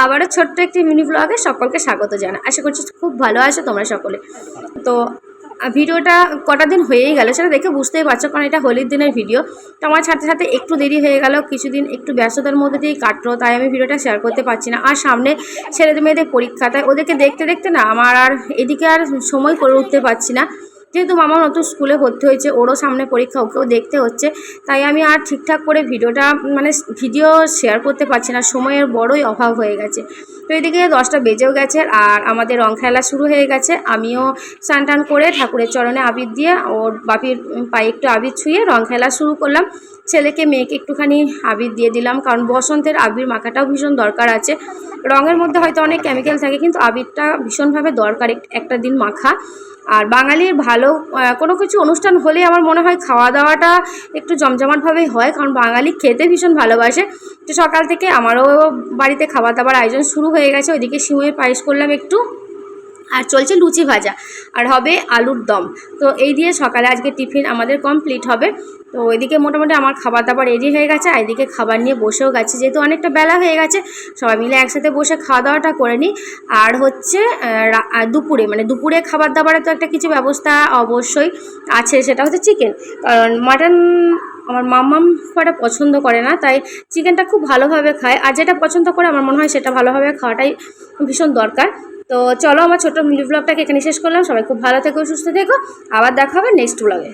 আবারও ছোট্ট একটি মিনি ব্লগে সকলকে স্বাগত জানা আশা করছি খুব ভালো আছো তোমরা সকলে। তো ভিডিওটা কটা দিন হয়েই গেল সেটা দেখে বুঝতেই পারছ, কারণ এটা হোলির দিনের ভিডিও তো আমার সাথে সাথে একটু দেরি হয়ে গেল, কিছুদিন একটু ব্যস্ততার মধ্যে দিয়েই কাটলো, তাই আমি ভিডিওটা শেয়ার করতে পারছি না। আর সামনে ছেলেদের মেয়েদের পরীক্ষা, তাই ওদেরকে দেখতে দেখতে না, আমার আর এদিকে আর সময় করে উঠতে পারছি না। যেহেতু মামা নতুন স্কুলে ভর্তি হয়েছে, ওরও সামনে পরীক্ষা, ওকেও দেখতে হচ্ছে। তাই আমি আর ঠিকঠাক করে ভিডিওটা মানে ভিডিও শেয়ার করতে পারছি না, সময়ের বড়ই অভাব হয়ে গেছে। তো এদিকে দশটা বেজেও গেছে আর আমাদের রং খেলা শুরু হয়ে গেছে। আমিও স্নান টান করে ঠাকুরের চরণে আবির দিয়ে, ওর বাপির পায়ে একটু আবির ছুঁয়ে রং খেলা শুরু করলাম। ছেলেকে, মেয়েকে একটুখানি আবির দিয়ে দিলাম। কারণ বসন্তের আবির মাখাটাও ভীষণ দরকার আছে। রঙের মধ্যে হয়তো অনেক কেমিক্যাল থাকে, কিন্তু আবিরটা ভীষণভাবে দরকার একটা দিন মাখা। আর বাঙালির ভালো কোনো কিছু অনুষ্ঠান হলে আমার মনে হয় খাওয়া দাওয়াটা একটু জমজমাটভাবেই হয়, কারণ বাঙালি খেতে ভীষণ ভালোবাসে। তো সকাল থেকে আমারও বাড়িতে খাবার দাবার আয়োজন শুরু হয়ে গেছে। ওইদিকে সিমুয়ের পায়েস করলাম একটু। আর চলছে লুচি ভাজা আর হবে আলুর দম। তো এই দিয়ে সকালে আজকে টিফিন আমাদের কমপ্লিট হবে। তো ওইদিকে মোটামুটি আমার খাবার দাবার রেডি হয়ে গেছে আর এদিকে খাবার নিয়ে বসেও গেছে। যেহেতু অনেকটা বেলা হয়ে গেছে, সবাই মিলে একসাথে বসে খাওয়া দাওয়াটা করে নিই। আর হচ্ছে দুপুরে মানে দুপুরে খাবার দাবারে তো একটা কিছু ব্যবস্থা অবশ্যই আছে, সেটা হচ্ছে চিকেন কারণ মাটন আমার মাম্মাম একটা পছন্দ করে না, তাই চিকেনটা খুব ভালোভাবে খায়। আর যেটা পছন্দ করে, আমার মনে হয় সেটা ভালোভাবে খাওয়াটাই ভীষণ দরকার। তো চলো আমার ছোটো মিলি ব্লগটাকে এখানে শেষ করলাম। সবাই খুব ভালো থেকো, সুস্থ থেকো। আবার দেখা হবে নেক্সট ব্লগে